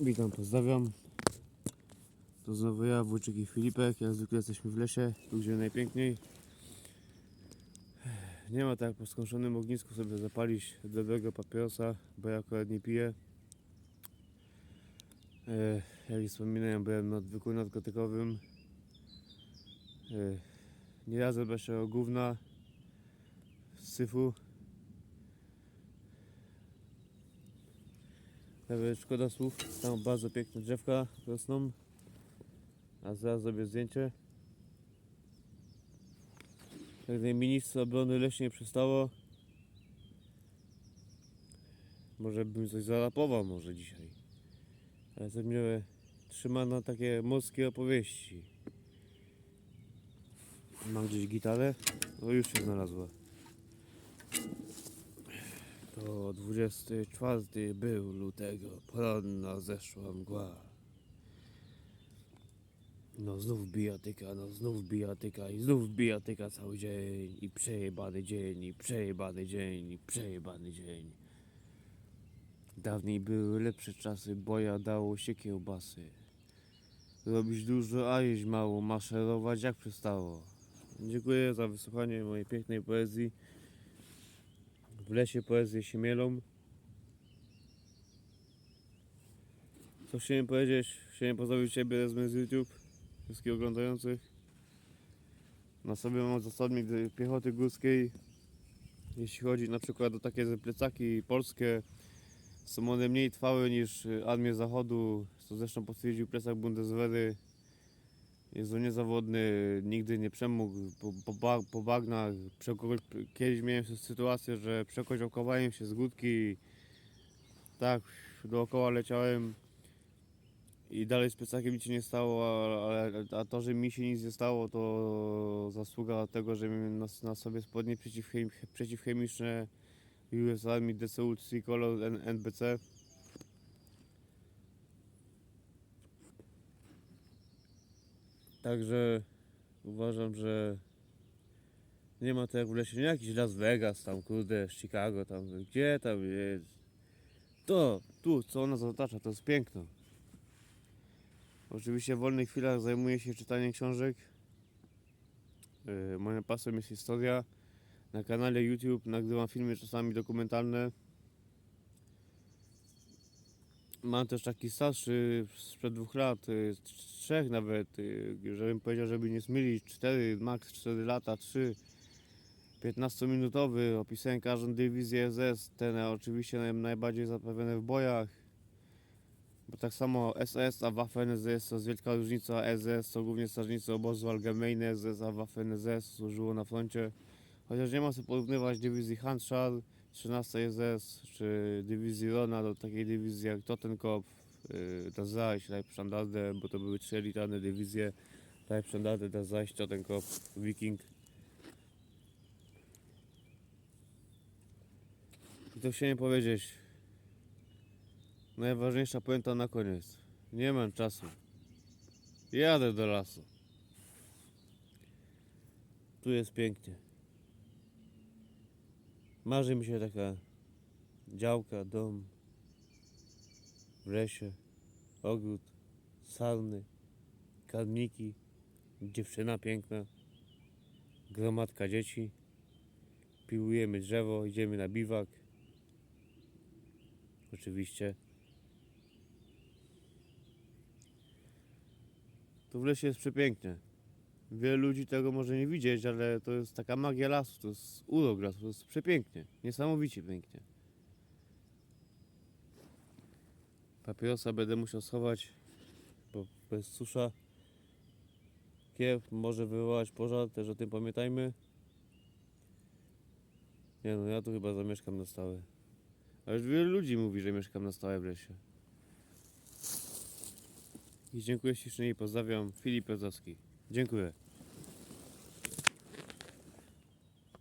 Witam, pozdrawiam. To znowu ja, Wójczyk i Filipek. Jak zwykle jesteśmy w lesie, tu gdzie najpiękniej. Nie ma tak po skończonym ognisku sobie zapalić dobrego papierosa, bo ja akurat nie piję. E, jak wspominałem, byłem na odwyku narkotykowym. E, nie razem bez tego gówna z syfu. Nawet szkoda słów, tam bardzo piękne drzewka rosną. A zaraz zrobię zdjęcie. Jak ministra obrony leśnie przestało. Może bym coś zarapował może dzisiaj. Ale to mnie trzyma na takie morskie opowieści. Mam gdzieś gitarę? O już się znalazła. To 24 był lutego, poranna zeszła mgła. No znów bijatyka, no znów bijatyka i znów bijatyka cały dzień i przejebany dzień, i przejebany dzień, i przejebany dzień. Dawniej były lepsze czasy, boja dało się kiełbasy. Robić dużo, a jeść mało, maszerować jak przystało. Dziękuję za wysłuchanie mojej pięknej poezji. W lesie poezje się mielą. Co chciałem powiedzieć? Chciałem pozdrowić Ciebie z z YouTube, wszystkich oglądających. Na sobie mam zasadnik piechoty górskiej. Jeśli chodzi na przykład o takie plecaki polskie, są one mniej trwałe niż Armię Zachodu, co zresztą potwierdził plecak Bundeswehry. On niezawodny, nigdy nie przemógł po, po, po bagnach. Kiedyś miałem sytuację, że przekoziołkowałem się z górki. Tak, dookoła leciałem i dalej z plecakiem nic się nie stało, ale, a to, że mi się nic nie stało, to zasługa tego, że miałem na, na sobie spodnie przeciwchem, przeciwchemiczne US Army DCU Tricolor NBC. Także uważam, że nie ma to jak w lesie, nie jakiś Las Vegas tam, kurde, Chicago tam, gdzie tam jest. To, tu, co ona zatacza, to jest piękno. Oczywiście w wolnych chwilach zajmuję się czytaniem książek. Yy, moją pasją jest historia. Na kanale YouTube nagrywam filmy czasami dokumentalne. Mam też taki starszy sprzed dwóch lat, y, trzech nawet, y, żebym powiedział, żeby nie zmylić, cztery, max 4 lata, 3, 15-minutowy, opisałem każdą dywizję SS, te oczywiście naj- najbardziej zapewne w bojach, bo tak samo SS a Waffen SS to jest wielka różnica, SS to głównie strażnicy obozu Allgemeine, SS a Waffen SS służyło na froncie, chociaż nie ma co porównywać dywizji Handschar, 13 SS czy dywizji Rona do takiej dywizji jak Totenkopf, yy, das Reich, Leibstandarte, bo to były trzy elitarne dywizje, Leibstandarte, das Reich, Totenkopf, Viking. I to chciałem powiedzieć, najważniejsza puenta na koniec, nie mam czasu, jadę do lasu, tu jest pięknie. Marzy mi się taka działka, dom w lesie, ogród, sarny, karniki, dziewczyna piękna, gromadka dzieci. Piłujemy drzewo, idziemy na biwak. Oczywiście. Tu w lesie jest przepięknie. Wielu ludzi tego może nie widzieć, ale to jest taka magia lasu, to jest urok lasu, to jest przepięknie, niesamowicie pięknie. Papierosa będę musiał schować, bo bez susza kieł może wywołać pożar, też o tym pamiętajmy. Nie no, ja tu chyba zamieszkam na stałe. A już wielu ludzi mówi, że mieszkam na stałe w lesie. I dziękuję ślicznie i pozdrawiam. Filip Pezowski. Dziękuję.